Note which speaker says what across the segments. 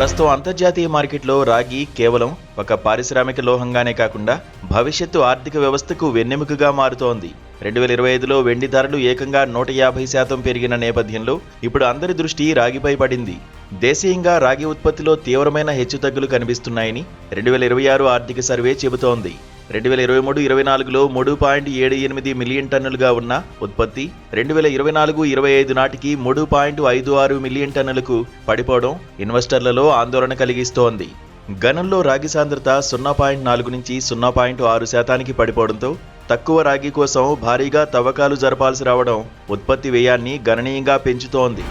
Speaker 1: ప్రస్తుతం అంతర్జాతీయ మార్కెట్లో రాగి కేవలం ఒక పారిశ్రామిక లోహంగానే కాకుండా భవిష్యత్తు ఆర్థిక వ్యవస్థకు వెన్నెముకగా మారుతోంది. రెండు వేల ఇరవై ఐదులో వెండి ధరలు ఏకంగా నూట యాభై శాతం పెరిగిన నేపథ్యంలో ఇప్పుడు అందరి దృష్టి రాగిపై పడింది. దేశీయంగా రాగి ఉత్పత్తిలో తీవ్రమైన హెచ్చుతగ్గులు కనిపిస్తున్నాయని రెండు వేల ఇరవై ఆరు ఆర్థిక సర్వే చెబుతోంది. రెండు వేల ఇరవై మూడు ఇరవై నాలుగులో మూడు పాయింట్ ఏడు ఎనిమిది మిలియన్ టన్నులుగా ఉన్న ఉత్పత్తి రెండు వేల ఇరవై నాలుగు ఇరవై ఐదు నాటికి మూడు పాయింట్ ఐదు ఆరు మిలియన్ టన్నులకు పడిపోవడం ఇన్వెస్టర్లలో ఆందోళన కలిగిస్తోంది. గనంలో రాగి సాంద్రత సున్నా పాయింట్ నాలుగు నుంచి సున్నా పాయింట్ ఆరు శాతానికి పడిపోవడంతో తక్కువ రాగి కోసం భారీగా తవ్వకాలు జరపాల్సి రావడం ఉత్పత్తి వ్యయాన్ని గణనీయంగా పెంచుతోంది.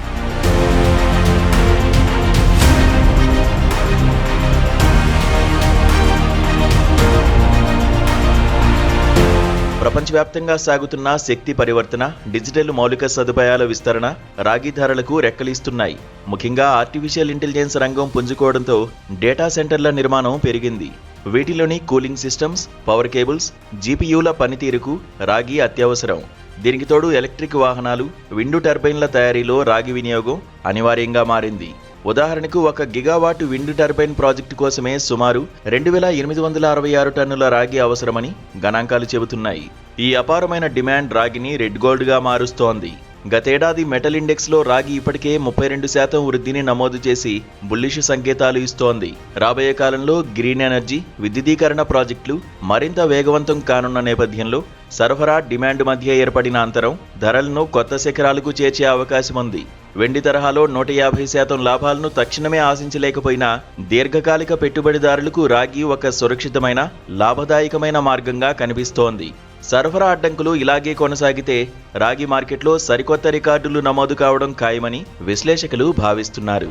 Speaker 1: ప్రపంచవ్యాప్తంగా సాగుతున్న శక్తి పరివర్తన డిజిటల్ మౌలిక సదుపాయాల విస్తరణ రాగి ధరలకు రెక్కలిస్తున్నాయి. ముఖ్యంగా ఆర్టిఫిషియల్ ఇంటెలిజెన్స్ రంగం పుంజుకోవడంతో డేటా సెంటర్ల నిర్మాణం పెరిగింది. వీటిలోని కూలింగ్ సిస్టమ్స్ పవర్ కేబుల్స్ జీపీయూల పనితీరుకు రాగి అత్యవసరం. దీనికి తోడు ఎలక్ట్రిక్ వాహనాలు విండు టర్బైన్ల తయారీలో రాగి వినియోగం అనివార్యంగా మారింది. ఉదాహరణకు ఒక గిగావాట్ విండ్ టర్బైన్ ప్రాజెక్టు కోసమే సుమారు రెండు వేల ఎనిమిది వందల అరవై ఆరు టన్నుల రాగి అవసరమని గణాంకాలు చెబుతున్నాయి. ఈ అపారమైన డిమాండ్ రాగిని రెడ్ గోల్డ్గా మారుస్తోంది. గతేడాది మెటల్ ఇండెక్స్లో రాగి ఇప్పటికే ముప్పై రెండు శాతం వృద్ధిని నమోదు చేసి బుల్లిష్ సంకేతాలు ఇస్తోంది. రాబోయే కాలంలో గ్రీన్ ఎనర్జీ విద్యుదీకరణ ప్రాజెక్టులు మరింత వేగవంతం కానున్న నేపథ్యంలో సరఫరా డిమాండ్ మధ్య ఏర్పడిన అంతరం ధరలను కొత్త శిఖరాలకు చేర్చే అవకాశం ఉంది వెండి తరహాలో నూట యాభై శాతం లాభాలను తక్షణమే ఆశించలేకపోయినా దీర్ఘకాలిక పెట్టుబడిదారులకు రాగి ఒక సురక్షితమైన లాభదాయకమైన మార్గంగా కనిపిస్తోంది. సరఫరా అడ్డంకులు ఇలాగే కొనసాగితే రాగి మార్కెట్లో సరికొత్త రికార్డులు నమోదు కావడం ఖాయమని విశ్లేషకులు భావిస్తున్నారు.